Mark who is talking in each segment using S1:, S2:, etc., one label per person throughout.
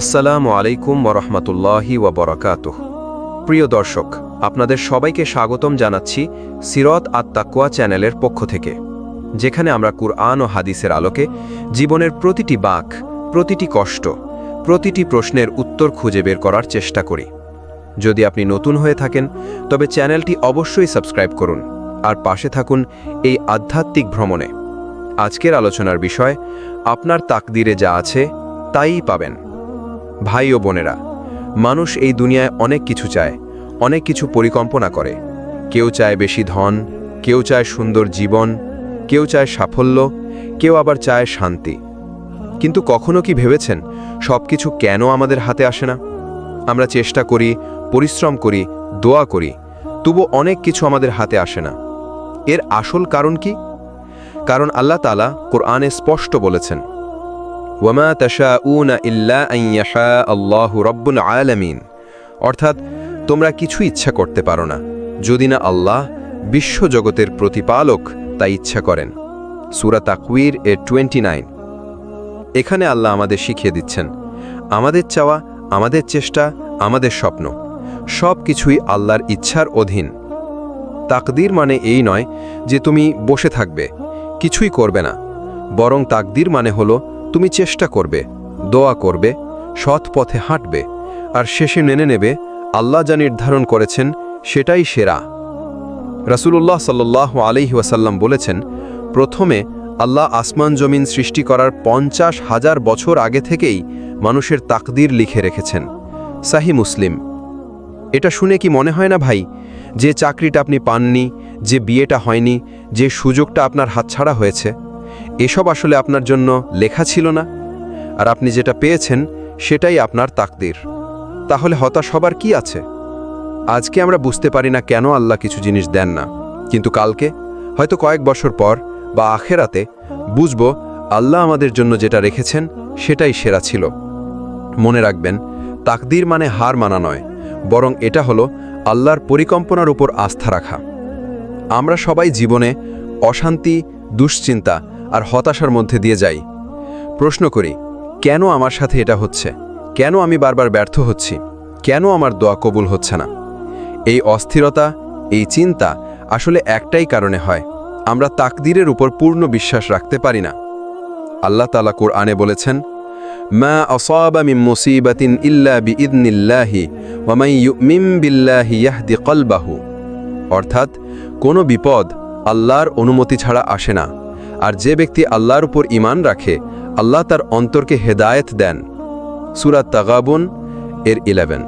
S1: আসসালামু আলাইকুম ওরহমতুল্লাহি ওবরাকাত প্রিয় দর্শক, আপনাদের সবাইকে স্বাগতম জানাচ্ছি সিরত আত্মাকুয়া চ্যানেলের পক্ষ থেকে, যেখানে আমরা কুরআন ও হাদিসের আলোকে জীবনের প্রতিটি বাঁক, প্রতিটি কষ্ট, প্রতিটি প্রশ্নের উত্তর খুঁজে বের করার চেষ্টা করি। যদি আপনি নতুন হয়ে থাকেন, তবে চ্যানেলটি অবশ্যই সাবস্ক্রাইব করুন আর পাশে থাকুন এই আধ্যাত্মিক ভ্রমণে। আজকের আলোচনার বিষয়, আপনার তাকদিরে যা আছে তাইই পাবেন। ভাই ও বোনেরা, মানুষ এই দুনিয়ায় অনেক কিছু চায়, অনেক কিছু পরিকল্পনা করে। কেউ চায় বেশি ধন, কেউ চায় সুন্দর জীবন, কেউ চায় সাফল্য, কেউ আবার চায় শান্তি। কিন্তু কখনো কি ভেবেছেন সব কিছু কেন আমাদের হাতে আসে না? আমরা চেষ্টা করি, পরিশ্রম করি, দোয়া করি, তবু অনেক কিছু আমাদের হাতে আসে না। এর আসল কারণ কি? কারণ আল্লাহ তালা কোরআনে স্পষ্ট বলেছেন ওয়ামা তাশাউনা ইল্লা আন ইয়াশা আল্লাহু রব্বুল আলামিন। অর্থাৎ, তোমরা কিছু ইচ্ছা করতে পারো না, যদি না আল্লাহ, বিশ্বজগতের প্রতিপালক, তা ইচ্ছা করেন। সুরা তাকউইর এ টোয়েন্টি নাইন এখানে আল্লাহ আমাদের শিখিয়ে দিচ্ছেন, আমাদের চাওয়া, আমাদের চেষ্টা, আমাদের স্বপ্ন সব কিছুই আল্লাহর ইচ্ছার অধীন। তাকদির মানে এই নয় যে তুমি বসে থাকবে, কিছুই করবে না, বরং তাকদির মানে হলো তুমি চেষ্টা করবে, দোয়া করবে, সৎ পথে হাঁটবে, আর শেষে মেনে নেবে, আল্লাহ যা নির্ধারণ করেছেন সেটাই সেরা। রাসূলুল্লাহ সাল্লাহ আলহি ওয়াসাল্লাম বলেছেন, প্রথমে আল্লাহ আসমান জমিন সৃষ্টি করার পঞ্চাশ হাজার বছর আগে থেকেই মানুষের তাকদির লিখে রেখেছেন। সাহি মুসলিম। এটা শুনে কি মনে হয় না ভাই, যে চাকরিটা আপনি পাননি, যে বিয়েটা হয়নি, যে সুযোগটা আপনার হাতছাড়া হয়েছে? এসব আসলে আপনার জন্য লেখা ছিল না। আর আপনি যেটা পেয়েছেন, সেটাই আপনার তাকদির। তাহলে হতাশ হবার কি আছে? আজকে আমরা বুঝতে পারি না কেন আল্লাহ কিছু জিনিস দেন না। কিন্তু কালকে, হয়তো কয়েক বছর পর বা আখেরাতে, বুঝব আল্লাহ আমাদের জন্য যেটা রেখেছেন, সেটাই সেরা ছিল। মনে রাখবেন, তাকদির মানে হার মানা নয়, বরং এটা হলো আল্লাহর পরিকল্পনার উপর আস্থা রাখা। আমরা সবাই জীবনে অশান্তি, দুশ্চিন্তা আর হতাশার মধ্যে দিয়ে যাই। প্রশ্ন করি, কেন আমার সাথে এটা হচ্ছে? কেন আমি বারবার ব্যর্থ হচ্ছি? কেন আমার দোয়া কবুল হচ্ছে না? এই অস্থিরতা, এই চিন্তা আসলে একটাই কারণে হয়। আমরা তাকদিরের উপর পূর্ণ বিশ্বাস রাখতে পারি না। আল্লাহ তালা কোরআনে বলেছেন, মা ওয়ামাই ইউমিন বিল্লাহি কলবাহু। অর্থাৎ কোনো বিপদ আল্লাহর অনুমতি ছাড়া আসে না। আর যে ব্যক্তি আল্লাহর উপর ইমান রাখে, আল্লাহ তার অন্তরকে হেদায়েত দেন। সুরাত তাগাবুন এর ইলেভেন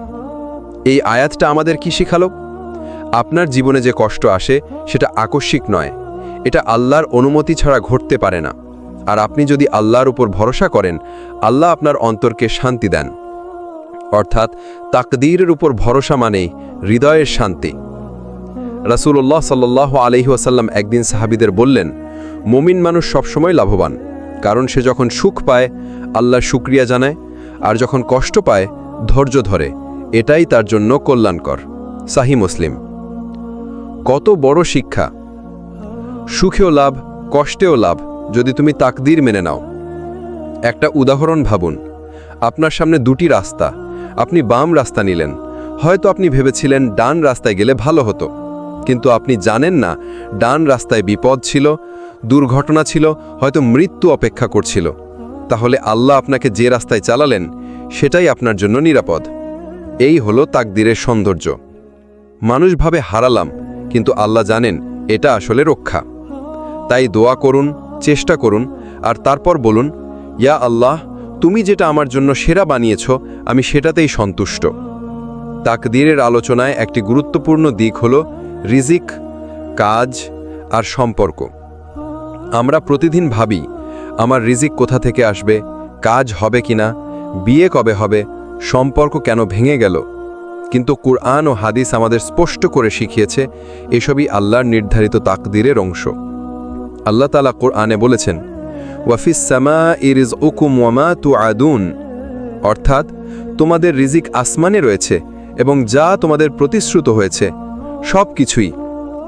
S1: এই আয়াতটা আমাদের কি শিখালো? আপনার জীবনে যে কষ্ট আসে, সেটা আকস্মিক নয়। এটা আল্লাহর অনুমতি ছাড়া ঘটতে পারে না। আর আপনি যদি আল্লাহর উপর ভরসা করেন, আল্লাহ আপনার অন্তরকে শান্তি দেন। অর্থাৎ, তাকদীরের উপর ভরসা মানেই হৃদয়ের শান্তি। রাসূলুল্লাহ সাল্লাহ আলহি ওয়াসাল্লাম একদিন সাহাবিদের বললেন মুমিন মানুষ সবসময় লাভবান, কারণ সে যখন সুখ পায়, আল্লাহ শুক্রিয়া জানায়, আর যখন কষ্ট পায়, ধৈর্য ধরে। এটাই তার জন্য কল্যাণকর। সাহি মুসলিম। কত বড় শিক্ষা। সুখেও লাভ, কষ্টেও লাভ, যদি তুমি তাকদির মেনে নাও। একটা উদাহরণ ভাবুন। আপনার সামনে দুটি রাস্তা। আপনি বাম রাস্তা নিলেন। হয়তো আপনি ভেবেছিলেন ডান রাস্তায় গেলে ভালো হতো। কিন্তু আপনি জানেন না, ডান রাস্তায় বিপদ ছিল দুর্ঘটনা ছিল, হয়তো মৃত্যু অপেক্ষা করছিল। তাহলে আল্লাহ আপনাকে যে রাস্তায় চালালেন, সেটাই আপনার জন্য নিরাপদ। এই হলো তাকদিরের সৌন্দর্য। মানুষ ভাবে হারালাম, কিন্তু আল্লাহ জানেন এটা আসলে রক্ষা। তাই দোয়া করুন, চেষ্টা করুন, আর তারপর বলুন, ইয়া আল্লাহ, তুমি যেটা আমার জন্য সেরা বানিয়েছ, আমি সেটাতেই সন্তুষ্ট। তাকদিরের আলোচনায় একটি গুরুত্বপূর্ণ দিক হল রিজিক, কাজ, আর সম্পর্ক। আমরা প্রতিদিন ভাবি, আমার রিজিক কোথা থেকে আসবে, কাজ হবে কিনা, বিয়ে কবে হবে, সম্পর্ক কেন ভেঙে গেল। কিন্তু কুরআন ও হাদিস আমাদের স্পষ্ট করে শিখিয়েছে, এসবই আল্লাহর নির্ধারিত তাকদিরের অংশ। আল্লাহ তালা কোরআনে বলেছেন ওয়াফিস সামা ইরিজ উকুম ওয়ামা তু আদুন অর্থাৎ, তোমাদের রিজিক আসমানে রয়েছে এবং যা তোমাদের প্রতিশ্রুত হয়েছে সব কিছুই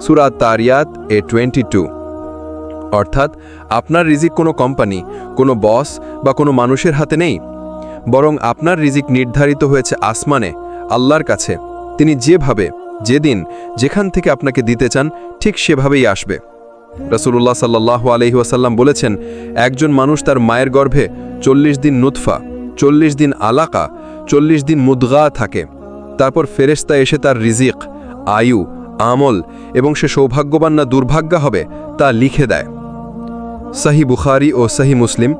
S1: সুরাত তারিয়াত এ টোয়েন্টি টু। অর্থাৎ আপনার রিজিক কোনো কোম্পানি, কোনো বস বা কোনো মানুষের হাতে নেই। বরং আপনার রিজিক নির্ধারিত হয়েছে আসমানে, আল্লাহর কাছে। তিনি যেভাবে, যেদিন, যেখান থেকে আপনাকে দিতে চান, ঠিক সেভাবেই আসবে। রসুল্লাহ সাল্লাহ আলহি ওয়াসাল্লাম বলেছেন, একজন মানুষ তার মায়ের গর্ভে চল্লিশ দিন নুৎফা চল্লিশ দিন আলাকা, চল্লিশ দিন মুদগা থাকে। তারপর ফেরেস্তা এসে তার রিজিক, আয়ু, আমল এবং সে সৌভাগ্যবান না দুর্ভাগ্য হবে, তা লিখে দেয়। সাহি বুখারি ও সাহি মুসলিম।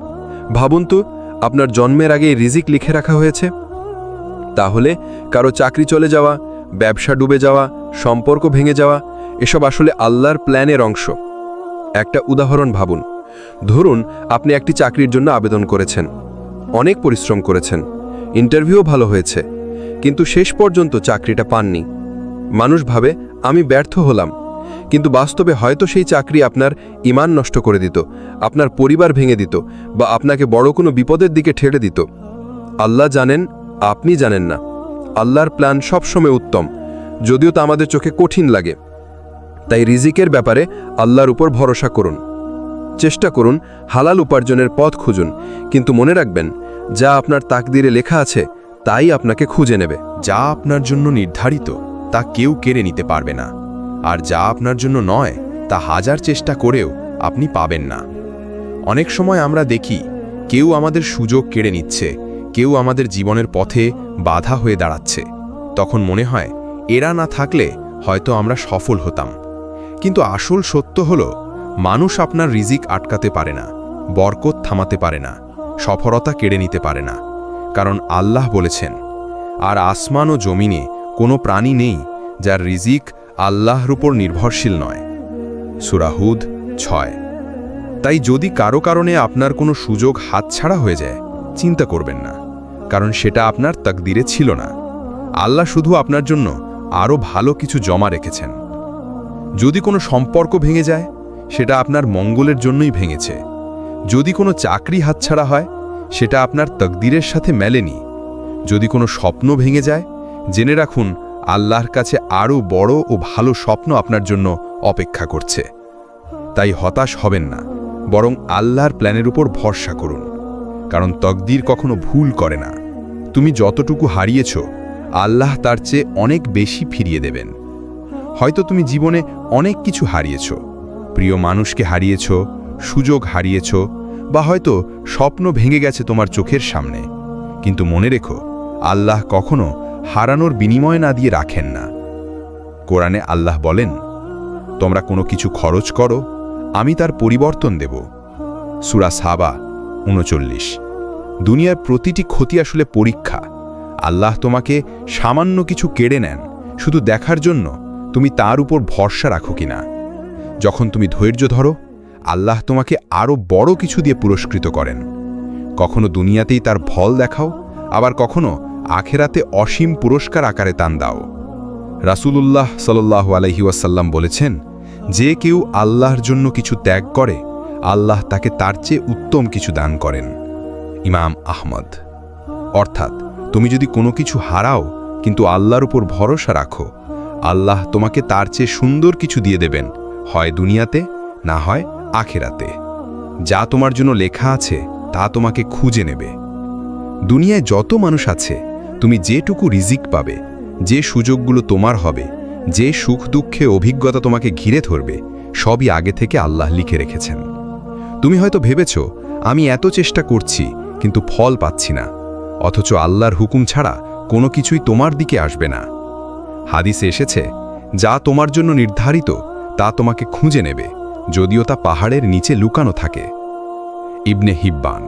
S1: ভাবুন তো আপনার জন্মের আগেই রিজিক লিখে রাখা হয়েছে? তাহলে কারও চাকরি চলে যাওয়া, ব্যবসা ডুবে যাওয়া, সম্পর্ক ভেঙে যাওয়া, এসব আসলে আল্লাহর প্ল্যানের অংশ। একটা উদাহরণ ভাবুন। ধরুন, আপনি একটি চাকরির জন্য আবেদন করেছেন। অনেক পরিশ্রম করেছেন। ইন্টারভিউ ভালো হয়েছে। কিন্তু শেষ পর্যন্ত চাকরিটা পাননি। মানুষ ভাবে, আমি ব্যর্থ হলাম। কিন্তু বাস্তবে হয়তো সেই চাকরি আপনার ইমান নষ্ট করে দিত, আপনার পরিবার ভেঙে দিত, বা আপনাকে বড় কোনো বিপদের দিকে ঠেলে দিত। আল্লাহ জানেন, আপনি জানেন না। আল্লাহর প্ল্যান সবসময় উত্তম, যদিও তা আমাদের চোখে কঠিন লাগে। তাই রিজিকের ব্যাপারে আল্লাহর উপর ভরসা করুন। চেষ্টা করুন, হালাল উপার্জনের পথ খুঁজুন, কিন্তু মনে রাখবেন, যা আপনার তাকদিরে লেখা আছে, তাই আপনাকে খুঁজে নেবে।
S2: যা আপনার জন্য নির্ধারিত, তা কেউ কেড়ে নিতে পারবে না। আর যা আপনার জন্য নয়, তা হাজার চেষ্টা করেও আপনি পাবেন না। অনেক সময় আমরা দেখি, কেউ আমাদের সুযোগ কেড়ে নিচ্ছে, কেউ আমাদের জীবনের পথে বাধা হয়ে দাঁড়াচ্ছে। তখন মনে হয়, এরা না থাকলে হয়তো আমরা সফল হতাম। কিন্তু আসল সত্য হল, মানুষ আপনার রিজিক আটকাতে পারে না, বরকত থামাতে পারে না, সফলতা কেড়ে নিতে পারে না। কারণ আল্লাহ বলেছেন, আর আসমান ও জমিনে কোনো প্রাণী নেই, যার রিজিক আল্লাহর উপর নির্ভরশীল নয়। সুরাহুদ ছয়। তাই যদি কারও কারণে আপনার কোনো সুযোগ হাতছাড়া হয়ে যায়, চিন্তা করবেন না, কারণ সেটা আপনার তাকদিরে ছিল না। আল্লাহ শুধু আপনার জন্য আরও ভালো কিছু জমা রেখেছেন। যদি কোনো সম্পর্ক ভেঙে যায়, সেটা আপনার মঙ্গলের জন্যই ভেঙেছে। যদি কোনো চাকরি হাতছাড়া হয়, সেটা আপনার তকদিরের সাথে মেলেনি। যদি কোনো স্বপ্ন ভেঙে যায়, জেনে রাখুন আল্লাহর কাছে আরও বড় ও ভালো স্বপ্ন আপনার জন্য অপেক্ষা করছে। তাই হতাশ হবেন না, বরং আল্লাহর প্ল্যানের উপর ভরসা করুন, কারণ তকদির কখনো ভুল করে না। তুমি যতটুকু হারিয়েছ, আল্লাহ তার চেয়ে অনেক বেশি ফিরিয়ে দেবেন। হয়তো তুমি জীবনে অনেক কিছু হারিয়েছ, প্রিয় মানুষকে হারিয়েছ, সুযোগ হারিয়েছ, বা হয়তো স্বপ্ন ভেঙে গেছে তোমার চোখের সামনে। কিন্তু মনে রেখো, আল্লাহ কখনো হারানোর বিনিময় না দিয়ে রাখেন না। কোরআনে আল্লাহ বলেন, তোমরা কোনো কিছু খরচ করো, আমি তার পরিবর্তন দেব। সুরা সাবা, উনচল্লিশ। দুনিয়ার প্রতিটি ক্ষতি আসলে পরীক্ষা। আল্লাহ তোমাকে সামান্য কিছু কেড়ে নেন, শুধু দেখার জন্য তুমি তার উপর ভরসা রাখো কিনা। যখন তুমি ধৈর্য ধরো, আল্লাহ তোমাকে আরও বড় কিছু দিয়ে পুরস্কৃত করেন। কখনো দুনিয়াতেই তার ফল দেখাও, আবার কখনো আখেরাতে অসীম পুরস্কার আকারে তান দাও। রাসূলুল্লাহ সাল্লাহ আলহি ওয়াসাল্লাম বলেছেন, যে কেউ আল্লাহর জন্য কিছু ত্যাগ করে, আল্লাহ তাকে তার চেয়ে উত্তম কিছু দান করেন। ইমাম আহমদ। অর্থাৎ, তুমি যদি কোনো কিছু হারাও, কিন্তু আল্লাহর উপর ভরসা রাখো, আল্লাহ তোমাকে তার চেয়ে সুন্দর কিছু দিয়ে দেবেন, হয় দুনিয়াতে, না হয় আখেরাতে। যা তোমার জন্য লেখা আছে, তা তোমাকে খুঁজে নেবে। দুনিয়ায় যত মানুষ আছে তুমি যেটুকু রিজিক পাবে, যে সুযোগগুলো তোমার হবে, যে সুখ দুঃখে অভিজ্ঞতা তোমাকে ঘিরে ধরবে, সবই আগে থেকে আল্লাহ লিখে রেখেছেন। তুমি হয়তো ভেবেছ, আমি এত চেষ্টা করছি, কিন্তু ফল পাচ্ছি না, অথচ আল্লাহর হুকুম ছাড়া কোনো কিছুই তোমার দিকে আসবে না। হাদিসে এসেছে, যা তোমার জন্য নির্ধারিত, তা তোমাকে খুঁজে নেবে, যদিও তা পাহাড়ের নিচে লুকানো থাকে। ইবনে হিব্বান।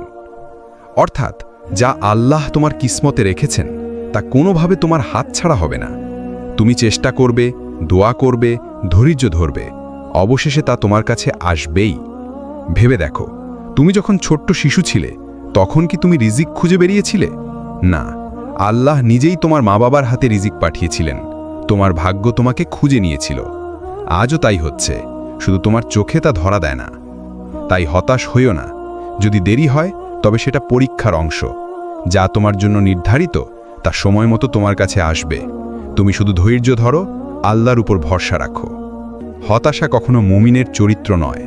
S2: অর্থাৎ যা আল্লাহ তোমার কিসমতে রেখেছেন, তা কোনোভাবে তোমার হাত ছাড়া হবে না। তুমি চেষ্টা করবে, দোয়া করবে, ধৈর্য ধরবে, অবশেষে তা তোমার কাছে আসবেই। ভেবে দেখো, তুমি যখন ছোট্ট শিশু ছিলে, তখন কি তুমি রিজিক খুঁজে বেরিয়েছিলে? না, আল্লাহ নিজেই তোমার মা বাবার হাতে রিজিক পাঠিয়েছিলেন, তোমার ভাগ্য তোমাকে খুঁজে নিয়েছিল। আজও তাই হচ্ছে, শুধু তোমার চোখে তা ধরা দেয় না। তাই হতাশ হইও না, যদি দেরি হয় তবে সেটা পরীক্ষার অংশ। যা তোমার জন্য নির্ধারিত, তা সময় মতো তোমার কাছে আসবে। তুমি শুধু ধৈর্য ধরো, আল্লাহর উপর ভরসা রাখো। হতাশা কখনো মুমিনের চরিত্র নয়।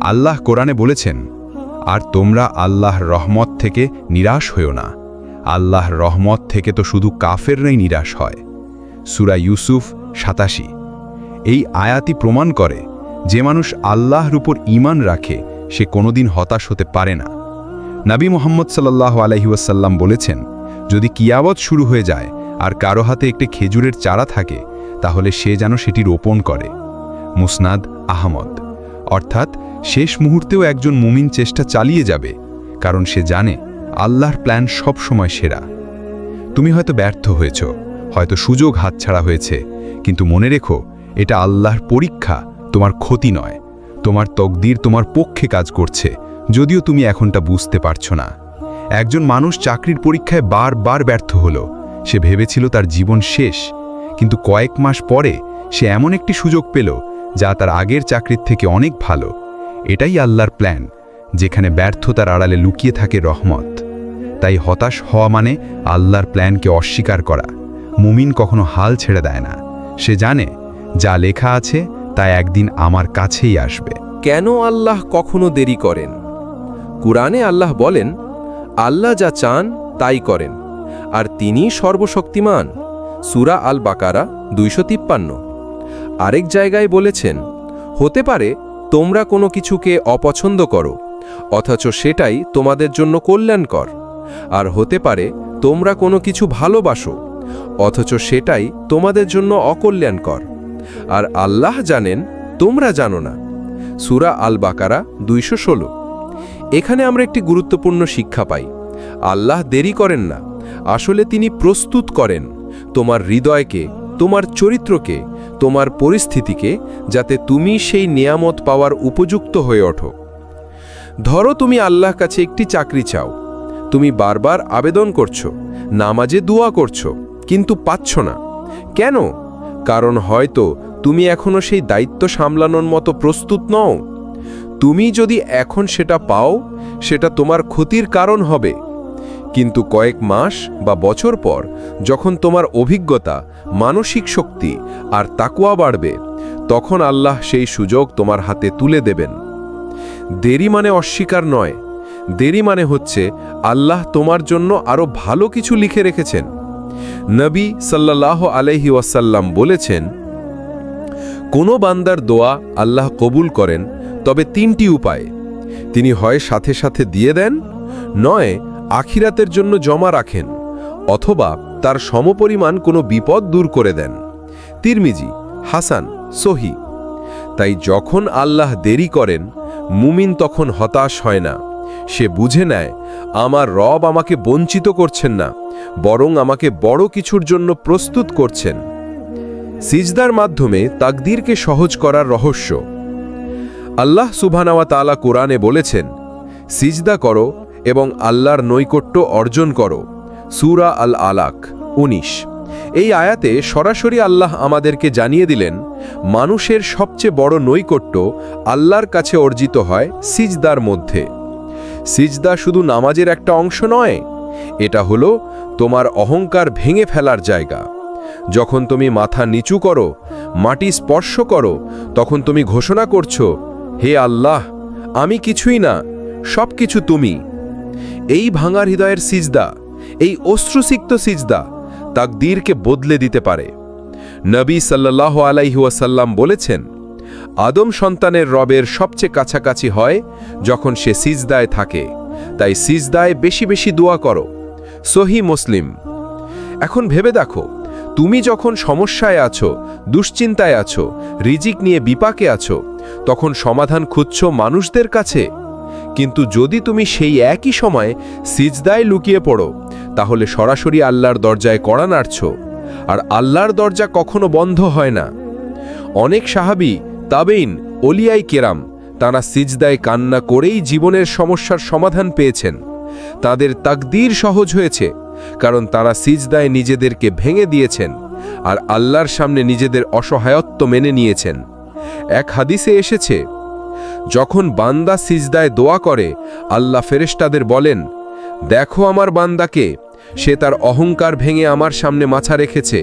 S2: আল্লাহ কোরআনে বলেছেন, আর তোমরা আল্লাহর রহমত থেকে নিরাশ হইও না। আল্লাহর রহমত থেকে তো শুধু কাফেররাই নিরাশ হয়। সুরা ইউসুফ সাতাশি। এই আয়াতি প্রমাণ করে, যে মানুষ আল্লাহর উপর ঈমান রাখে, সে কোনোদিন হতাশ হতে পারে না। নবী মোহাম্মদ সাল্লাহ আলহিউসাল্লাম বলেছেন, যদি কিয়াবত শুরু হয়ে যায় আর কারও হাতে একটি খেজুরের চারা থাকে, তাহলে সে যেন সেটি রোপণ করে। মুসনাদ আহমদ। অর্থাৎ, শেষ মুহূর্তেও একজন মুমিন চেষ্টা চালিয়ে যাবে, কারণ সে জানে আল্লাহর প্ল্যান সব সময় সেরা। তুমি হয়তো ব্যর্থ হয়েছ, হয়তো সুযোগ হাতছাড়া হয়েছে, কিন্তু মনে রেখো, এটা আল্লাহর পরীক্ষা, তোমার ক্ষতি নয়। তোমার তকদির তোমার পক্ষে কাজ করছে যদিও তুমি এখনটা বুঝতে পারছ না। একজন মানুষ চাকরির পরীক্ষায় বারবার ব্যর্থ হলো। সে ভেবেছিল তার জীবন শেষ, কিন্তু কয়েক মাস পরে সে এমন একটি সুযোগ পেল, যা তার আগের চাকরির থেকে অনেক ভালো। এটাই আল্লাহর প্ল্যান যেখানে ব্যর্থতার আড়ালে লুকিয়ে থাকে রহমত। তাই হতাশ হওয়া মানে আল্লাহর প্ল্যানকে অস্বীকার করা। মুমিন কখনো হাল ছেড়ে দেয় না। সে জানে, যা লেখা আছে তা একদিন আমার কাছেই আসবে।
S1: কেন আল্লাহ কখনো দেরি করেন? কুরআনে আল্লাহ বলেন, আল্লাহ যা চান, তাই করেন। আর তিনি সর্বশক্তিমান। সুরা আল বাকারা দুইশো তিপ্পান্ন। আরেক জায়গায় বলেছেন, হতে পারে তোমরা কোনো কিছুকে অপছন্দ করো, অথচ সেটাই তোমাদের জন্য কল্যাণকর। আর হতে পারে তোমরা কোনো কিছু ভালোবাসো, অথচ সেটাই তোমাদের জন্য অকল্যাণকর। আর আল্লাহ জানেন, তোমরা জানো না। সুরা আল বাকারা দুইশো ষোলো। এখানে আমরা একটি গুরুত্বপূর্ণ শিক্ষা পাই। আল্লাহ দেরি করেন না। আসলে তিনি প্রস্তুত করেন। তোমার হৃদয়কে, তোমার চরিত্রকে, তোমার পরিস্থিতিকে যাতে তুমি সেই নিয়ামত পাওয়ার উপযুক্ত হয়ে ওঠো। ধরো তুমি আল্লাহ কাছে একটি চাকরি চাও। তুমি বারবার আবেদন করছ, নামাজে দোয়া করছ, কিন্তু পাচ্ছ না। কেন? কারণ হয়তো তুমি এখনও সেই দায়িত্ব সামলানোর মতো প্রস্তুত নও। তুমি যদি এখন সেটা পাও, সেটা তোমার ক্ষতির কারণ হবে। কিন্তু কয়েক মাস বা বছর পর, যখন তোমার অভিজ্ঞতা, মানসিক শক্তি আর তাকুয়া বাড়বে, তখন আল্লাহ সেই সুযোগ তোমার হাতে তুলে দেবেন। দেরি মানে অস্বীকার নয়। দেরি মানে হচ্ছে আল্লাহ তোমার জন্য আরও ভালো কিছু লিখে রেখেছেন। নবী সাল্লাহ আলহি ওয়াসাল্লাম বলেছেন, কোনো বান্দার দোয়া আল্লাহ কবুল করেন তবে তিনটি উপায়। তিনি হয় সাথে সাথে দিয়ে দেন, নয়, আখিরাতের জন্য জমা রাখেন, অথবা তার সমপরিমাণ কোনো বিপদ দূর করে দেন। তিরমিজি, হাসান, সহি। তাই যখন আল্লাহ দেরি করেন, মুমিন তখন হতাশ হয় না। সে বুঝে নেয়, আমার রব আমাকে বঞ্চিত করছেন না, বরং আমাকে বড় কিছুর জন্য প্রস্তুত করছেন। সিজদার মাধ্যমে তাকদীরকে সহজ করার রহস্য। আল্লাহ সুবহানাওয়া তাআলা কোরআনে বলেছেন, সিজদা করো এবং আল্লাহর নৈকট্য অর্জন করো। সুরা আল আলাক ১৯ এই আয়াতে সরাসরি আল্লাহ আমাদেরকে জানিয়ে দিলেন, মানুষের সবচেয়ে বড় নৈকট্য আল্লাহর কাছে অর্জিত হয় সিজদার মধ্যে। সিজদা শুধু নামাজের একটা অংশ নয়, এটা হলো তোমার অহংকার ভেঙে ফেলার জায়গা। যখন তুমি মাথা নিচু করো, মাটি স্পর্শ করো, তখন তুমি ঘোষণা করছ হে আল্লাহ, আমি কিছুই না সব কিছু তুমি। এই ভাঙার হৃদয়ের সিজদা, এই অশ্রুসিক্ত সিজদা তাকদীরকে বদলে দিতে পারে। নবী সাল্লাহ আলাইহুয়াসাল্লাম বলেছেন, আদম সন্তানের রবের সবচেয়ে কাছাকাছি হয় যখন সে সিজদায় থাকে। তাই সিজদায় বেশি বেশি দোয়া করো। সহি মুসলিম। এখন ভেবে দেখো, তুমি যখন সমস্যায় আছো, দুশ্চিন্তায় আছো, রিজিক নিয়ে বিপাকে আছো তখন সমাধান খুঁজছ মানুষদের কাছে। কিন্তু যদি তুমি সেই একই সময় সিজদায় লুকিয়ে পড়ো, তাহলে সরাসরি আল্লাহর দরজায় কড়া নাড়ছ, আর আল্লাহর দরজা কখনো বন্ধ হয় না। অনেক সাহাবি, তাবেইন অলিয়াই কেরাম, তারা সিজদায় কান্না করেই জীবনের সমস্যার সমাধান পেয়েছেন। তাদের তাকদীর সহজ হয়েছে, কারণ তারা সিজদায় নিজেদেরকে ভেঙে দিয়েছেন, আর আল্লাহর সামনে নিজেদের অসহায়ত্ব মেনে নিয়েছেন। এক হাদিসে এসেছে, যখন বান্দা সিজদায় দোয়া করে, আল্লাহ ফেরেশতাদের বলেন, দেখো আমার বান্দাকে, সে তার অহংকার ভেঙে আমার সামনে মাছা রেখেছে,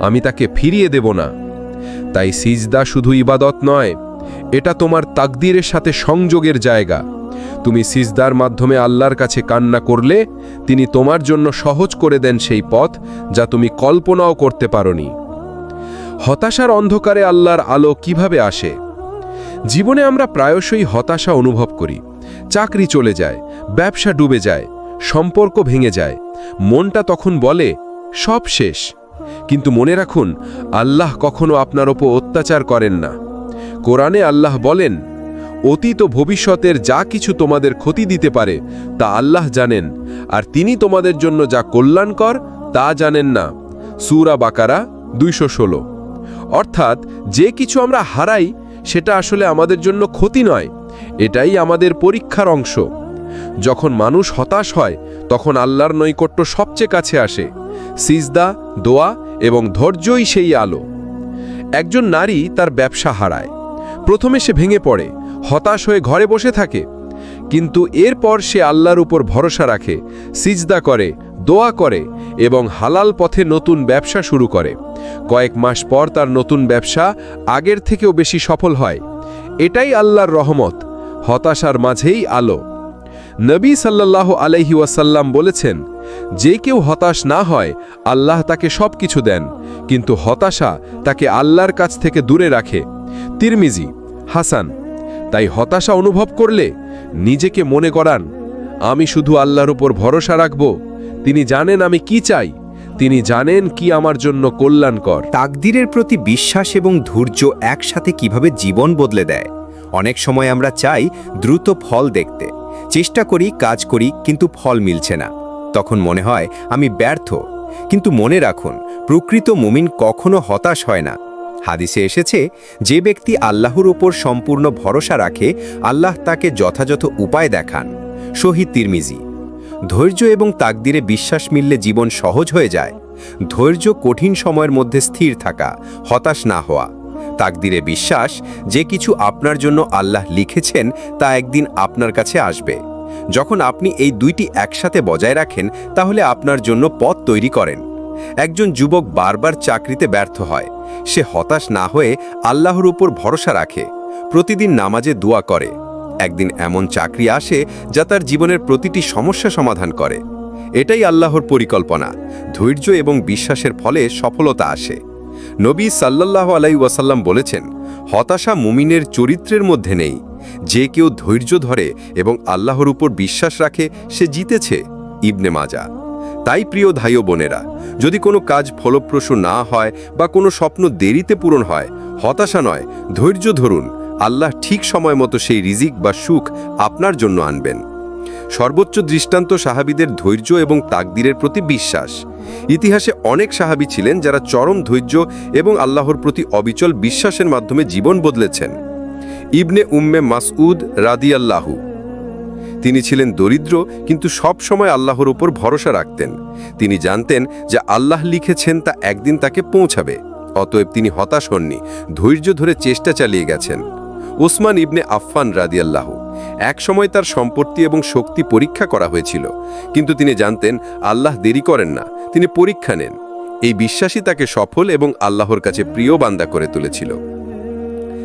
S1: আমি তাকে ফিরিয়ে দেব না। তাই সিজদা শুধু ইবাদত নয়, এটা তোমার তাকদিরের সাথে সংযোগের জায়গা।
S3: তুমি সিজদার মাধ্যমে আল্লাহর কাছে কান্না করলে, তিনি তোমার জন্য সহজ করে দেন সেই পথ যা তুমি কল্পনাও করতে পারোনি। হতাশার অন্ধকারে আল্লাহর আলো কীভাবে আসে? জীবনে আমরা প্রায়শই হতাশা অনুভব করি। চাকরি চলে যায়, ব্যবসা ডুবে যায়, সম্পর্ক ভেঙে যায়, মনটা তখন বলে, সব শেষ। কিন্তু মনে রাখুন, আল্লাহ কখনো আপনার ওপর অত্যাচার করেন না। কোরআনে আল্লাহ বলেন, অতীত ভবিষ্যতের যা কিছু তোমাদের ক্ষতি দিতে পারে, তা আল্লাহ জানেন, আর তিনি তোমাদের জন্য যা কল্যাণকর, তা জানেন না। সুরা বাকারা দুইশো ষোলো। অর্থাৎ যে কিছু আমরা হারাই, সেটা আসলে আমাদের জন্য ক্ষতি নয়। এটাই আমাদের পরীক্ষার অংশ। যখন মানুষ হতাশ হয়, তখন আল্লাহর নৈকট্য সবচেয়ে কাছে আসে। সিজদা, দোয়া এবং ধৈর্যই সেই আলো। একজন নারী তার ব্যবসা হারায়। প্রথমে সে ভেঙে পড়ে, হতাশ হয়ে ঘরে বসে থাকে। কিন্তু এরপর সে আল্লাহর উপর ভরসা রাখে, সিজদা করে দোয়া করে এবং হালাল পথে নতুন ব্যবসা শুরু করে। কয়েক মাস পর তার নতুন ব্যবসা আগের থেকেও বেশি সফল হয়। এটাই আল্লাহর রহমত, হতাশার মাঝেই আলো। নবী সাল্লাল্লাহ আলহি ওয়াসাল্লাম বলেছেন, যে কেউ হতাশ না হয়, আল্লাহ তাকে সব কিছু দেন, কিন্তু হতাশা তাকে আল্লাহর কাছ থেকে দূরে রাখে। তিরমিজি, হাসান, তাই হতাশা অনুভব করলে নিজেকে মনে করান, আমি শুধু আল্লাহর উপর ভরসা রাখব। তিনি জানেন আমি কি চাই। তিনি জানেন কি আমার জন্য কল্যাণকর।
S4: তাকদিরের প্রতি বিশ্বাস এবং ধৈর্য একসাথে কীভাবে জীবন বদলে দেয়? অনেক সময় আমরা চাই দ্রুত ফল দেখতে। চেষ্টা করি, কাজ করি, কিন্তু ফল মিলছে না। তখন মনে হয় আমি ব্যর্থ। কিন্তু মনে রাখুন, প্রকৃত মুমিন কখনো হতাশ হয় না। হাদিসে এসেছে, যে ব্যক্তি আল্লাহর উপর সম্পূর্ণ ভরসা রাখে, আল্লাহ তাকে যথাযথ উপায় দেখান। শহীদ তিরমিজি। ধৈর্য এবং তাকদিরে বিশ্বাস মিললে জীবন সহজ হয়ে যায়। ধৈর্য কঠিন সময়ের মধ্যে স্থির থাকা, হতাশ না হওয়া। তাকদিরে বিশ্বাস, যে কিছু আপনার জন্য আল্লাহ লিখেছেন, তা একদিন আপনার কাছে আসবে। যখন আপনি এই দুইটি একসাথে বজায় রাখেন, তাহলে আপনার জন্য পথ তৈরি করেন। একজন যুবক বারবার চাকরিতে ব্যর্থ হয়। সে হতাশ না হয়ে আল্লাহর উপর ভরসা রাখে। প্রতিদিন নামাজে দোয়া করে। একদিন এমন চাকরি আসে যা তার জীবনের প্রতিটি সমস্যা সমাধান করে। এটাই আল্লাহর পরিকল্পনা। ধৈর্য এবং বিশ্বাসের ফলে সফলতা আসে। নবী সাল্লাল্লাহু আলাই ওয়াসাল্লাম বলেছেন, হতাশা মুমিনের চরিত্রের মধ্যে নেই। যে কেউ ধৈর্য ধরে এবং আল্লাহর উপর বিশ্বাস রাখে, সে জিতেছে। ইবনে মাজা। তাই প্রিয় ধাই ও বোনেরা, যদি কোনো কাজ ফলপ্রসূ না হয় বা কোনো স্বপ্ন দেরিতে পূরণ হয়, হতাশা নয়, ধৈর্য ধরুন। আল্লাহ ঠিক সময় মতো সেই রিজিক বা সুখ আপনার জন্য আনবেন। সর্বোচ্চ দৃষ্টান্ত সাহাবিদের ধৈর্য এবং তাকদিরের প্রতি বিশ্বাস। ইতিহাসে অনেক সাহাবী ছিলেন যারা চরম ধৈর্য এবং আল্লাহর প্রতি অবিচল বিশ্বাসের মাধ্যমে জীবন বদলেছেন। ইবনে উম্মে মাসউদ রাদি আল্লাহু তিনি ছিলেন দরিদ্র, কিন্তু সব সময় আল্লাহর উপর ভরসা রাখতেন। তিনি জানতেন যে আল্লাহ লিখেছেন তা একদিন তাকে পৌঁছাবে। অতএব তিনি হতাশ হননি, ধৈর্য ধরে চেষ্টা চালিয়ে গেছেন। ওসমান ইবনে আফফান রাদিয়াল্লাহু। এক সময় তার সম্পত্তি এবং শক্তি পরীক্ষা করা হয়েছিল, কিন্তু তিনি জানতেন, আল্লাহ দেরি করেন না, তিনি পরীক্ষা নেন। এই বিশ্বাসই তাকে সফল এবং আল্লাহর কাছে প্রিয় বান্দা করে তুলেছিল।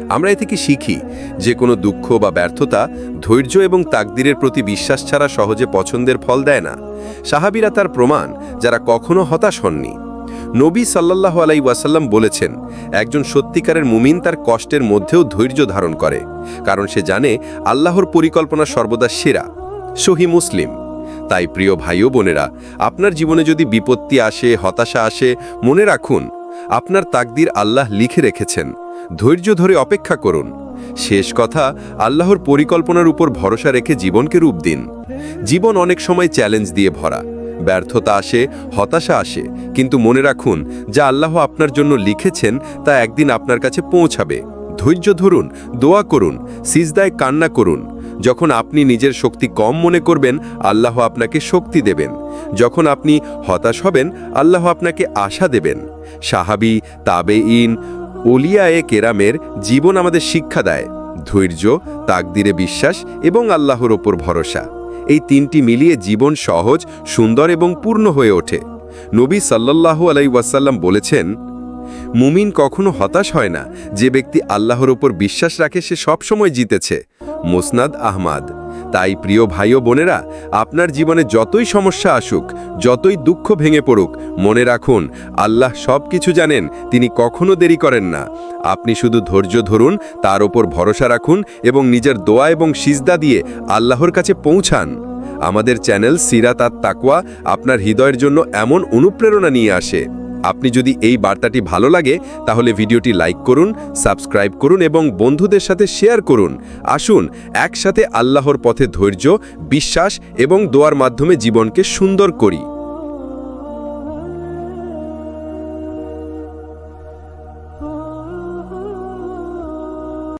S4: আমরা এ থেকে শিখি, যে কোনো দুঃখ বা ব্যর্থতা ধৈর্য এবং তাকদিরের প্রতি বিশ্বাস ছাড়া সহজে পছন্দের ফল দেয় না। সাহাবিরা তার প্রমাণ, যারা কখনো হতাশ হননি। নবী সাল্লাহ আলাই ওয়াসাল্লাম বলেছেন, একজন সত্যিকারের মুমিন তার কষ্টের মধ্যেও ধৈর্য ধারণ করে, কারণ সে জানে আল্লাহর পরিকল্পনা সর্বদা সেরা, সহি মুসলিম। তাই প্রিয় ভাই ও বোনেরা, আপনার জীবনে যদি বিপত্তি আসে, হতাশা আসে, মনে রাখুন, আপনার তাকদির আল্লাহ লিখে রেখেছেন। ধৈর্য ধরে অপেক্ষা করুন। শেষ কথা, আল্লাহর পরিকল্পনার উপর ভরসা রেখে জীবনকে রূপ দিন। জীবন অনেক সময় চ্যালেঞ্জ দিয়ে ভরা। ব্যর্থতা আসে, হতাশা আসে। কিন্তু মনে রাখুন, যা আল্লাহ আপনার জন্য লিখেছেন, তা একদিন আপনার কাছে পৌঁছাবে। ধৈর্য ধরুন, দোয়া করুন, সিজদায় কান্না করুন। যখন আপনি নিজের শক্তি কম মনে করবেন, আল্লাহ আপনাকে শক্তি দেবেন। যখন আপনি হতাশ হবেন, আল্লাহ আপনাকে আশা দেবেন। সাহাবি তাবে ইন ওলিয়ায়ে কেরামের জীবন আমাদের শিক্ষা দেয়। ধৈর্য, তাকদিরে বিশ্বাস এবং আল্লাহর ওপর ভরসা। এই তিনটি মিলিয়ে জীবন সহজ, সুন্দর এবং পূর্ণ হয়ে ওঠে। নবী সাল্লাল্লাহু আলাই ওয়াসাল্লাম বলেছেন, মুমিন কখনো হতাশ হয় না। যে ব্যক্তি আল্লাহর ওপর বিশ্বাস রাখে, সে সবসময় জিতেছে। মোসনাদ আহমাদ।
S3: তাই প্রিয় ভাই ও বোনেরা, আপনার জীবনে যতই সমস্যা আসুক, যতই দুঃখ ভেঙে পড়ুক, মনে রাখুন, আল্লাহ সব কিছু জানেন, তিনি কখনো দেরি করেন না। আপনি শুধু ধৈর্য ধরুন, তার ওপর ভরসা রাখুন এবং নিজের দোয়া এবং সিজদা দিয়ে আল্লাহর কাছে পৌঁছান। আমাদের চ্যানেল সিরাত আত তাকওয়া আপনার হৃদয়ের জন্য এমন অনুপ্রেরণা নিয়ে আসে। আপনি যদি এই বার্তাটি ভালো লাগে, তাহলে ভিডিওটি লাইক করুন, সাবস্ক্রাইব করুন এবং বন্ধুদের সাথে শেয়ার করুন। আসুন, একসাথে আল্লাহর পথে ধৈর্য, বিশ্বাস এবং দোয়ার মাধ্যমে জীবনকে সুন্দর করি।